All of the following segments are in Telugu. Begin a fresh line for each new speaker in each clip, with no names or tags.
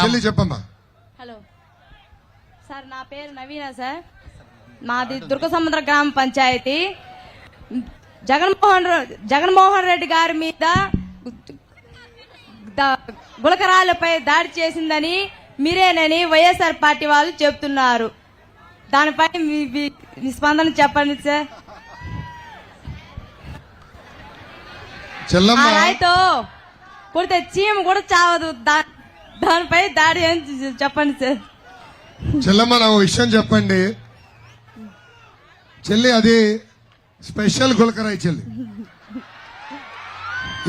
చెల్లి చెప్పమ్మా.
హలో. సార్ నా పేరు నవీన సార్. మాది దుర్గసముద్ర గ్రామ పంచాయతీ. జగన్మోహన్ జగన్మోహన్ రెడ్డి గారి మీద గులకరాలపై దాడి చేసిందని మీరేనని వైఎస్ఆర్ పార్టీ వాళ్ళు చెప్తున్నారు. దానిపై మీ స్పందన చెప్పండి సార్. రాయితో కొడితే చీమ కూడా చావదు. దా- దానిపై దాడి ఏం చెప్పండి సార్.
చెల్లమ్మ నా ఓ విషయం చెప్పండి. చెల్లి అది స్పెషల్ గులకరాయి చెల్లి.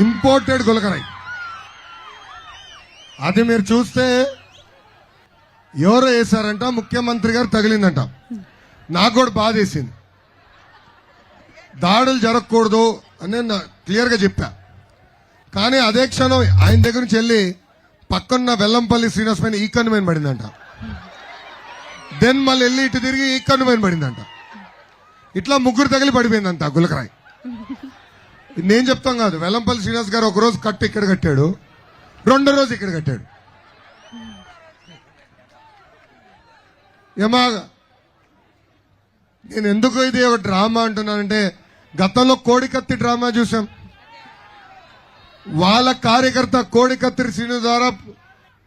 ఇంపోర్టెడ్ గులకరాయి. అది మీరు చూస్తే ఎవరు వేశారంట? ముఖ్యమంత్రి గారు తగిలిందంట. నాకు కూడా బాధ వేసింది. దాడులు జరగకూడదు అని నేను క్లియర్గా చెప్పా. కానీ అదే క్షణం ఆయన దగ్గర నుంచి వెళ్ళి పక్కన్న వెల్లంపల్లి శ్రీనివాస్ పైన ఈ కన్ను పడిందంట. దెన్ మళ్ళీ వెళ్ళి ఇటు తిరిగి ఈ కన్ను పైన పడిందంట. ఇట్లా ముగ్గురు తగిలి పడిపోయిందంట గులకరాయ్. నేను చెప్తాం కాదు వెల్లంపల్లి శ్రీనివాస్ గారు ఒక రోజు కట్టు ఇక్కడ కట్టాడు రెండో రోజు ఇక్కడ కట్టాడు. ఏమా నేను ఎందుకు ఇది ఒక డ్రామా అంటున్నానంటే గతంలో కోడికత్తి డ్రామా చూసాం వాళ్ళ కార్యకర్త కోడికత్తి శ్రీను ద్వారా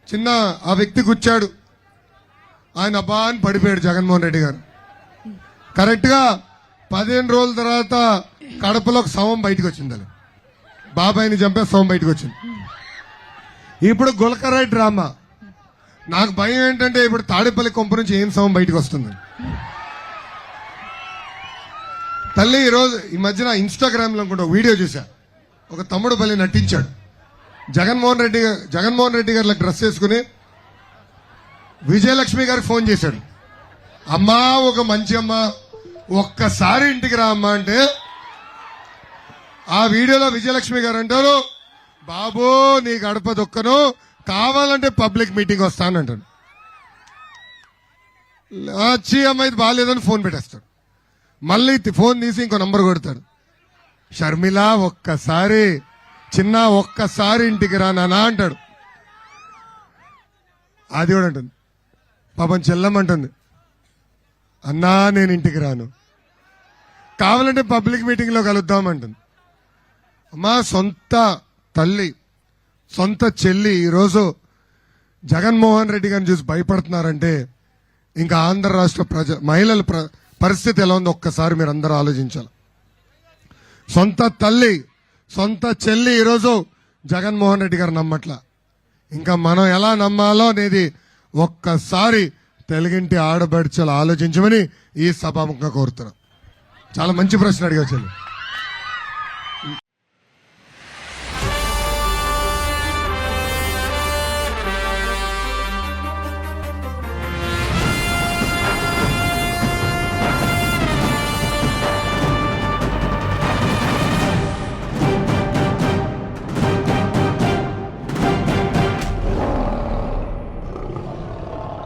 చిన్న ఆ వ్యక్తి గుచ్చాడు. ఆయన అబ్బా అని పడిపోయాడు జగన్మోహన్ రెడ్డి గారు. కరెక్ట్గా పదిహేను రోజుల తర్వాత కడపలో ఒక శవం బయటకు వచ్చింది అది బాబాయిని చంపే శవం బయటకు వచ్చింది ఇప్పుడు గులకరాయ్ డ్రామా. నాకు భయం ఏంటంటే ఇప్పుడు తాడేపల్లి కొంప నుంచి ఏం శవం బయటకు వస్తుంది తల్లి ఈరోజు ఈ మధ్యన ఇన్స్టాగ్రామ్లో కూడా వీడియో చూసా ఒక తమ్ముడు బలి నటించాడు. జగన్మోహన్ రెడ్డి జగన్మోహన్ రెడ్డి గారి డ్రెస్ వేసుకుని విజయలక్ష్మి గారికి ఫోన్ చేశాడు. అమ్మా ఒక మంచి అమ్మ ఒక్కసారి ఇంటికి రా అమ్మా అంటే ఆ వీడియోలో విజయలక్ష్మి గారు అంటారు బాబు నీ గడప దొక్కను కావాలంటే పబ్లిక్ మీటింగ్ వస్తానంటాడు వచ్చి అమ్మాయి బాగాలేదని ఫోన్ పెట్టేస్తాడు. మళ్ళీ ఫోన్ తీసి ఇంకో నంబర్ కొడతాడు. షర్మిల ఒక్కసారి చిన్న ఒక్కసారి ఇంటికి రా నానా అంటాడు. అది కూడా అంటుంది. పాపం చెల్లమంటుంది అన్నా నేను ఇంటికి రాను. కావాలంటే పబ్లిక్ మీటింగ్లో కలుద్దాం కలుద్దామంటుంది అమ్మా సొంత తల్లి సొంత చెల్లి ఈరోజు జగన్మోహన్ రెడ్డి గారిని చూసి భయపడుతున్నారంటే ఇంకా ఆంధ్ర రాష్ట్ర ప్రజ మహిళల ప్ర- పరిస్థితి ఎలా ఉందో ఒక్కసారి మీరు అందరూ ఆలోచించాలి. సొంత తల్లి సొంత చెల్లి ఈరోజు జగన్మోహన్ రెడ్డి గారు నమ్మట్ల. ఇంకా మనం ఎలా నమ్మాలో అనేది ఒక్కసారి తెలుగింటి ఆడబడిచలు ఆలోచించమని ఈ సభాముఖంగా కోరుతున్నాం. చాలా మంచి ప్రశ్న అడిగా చెల్లి.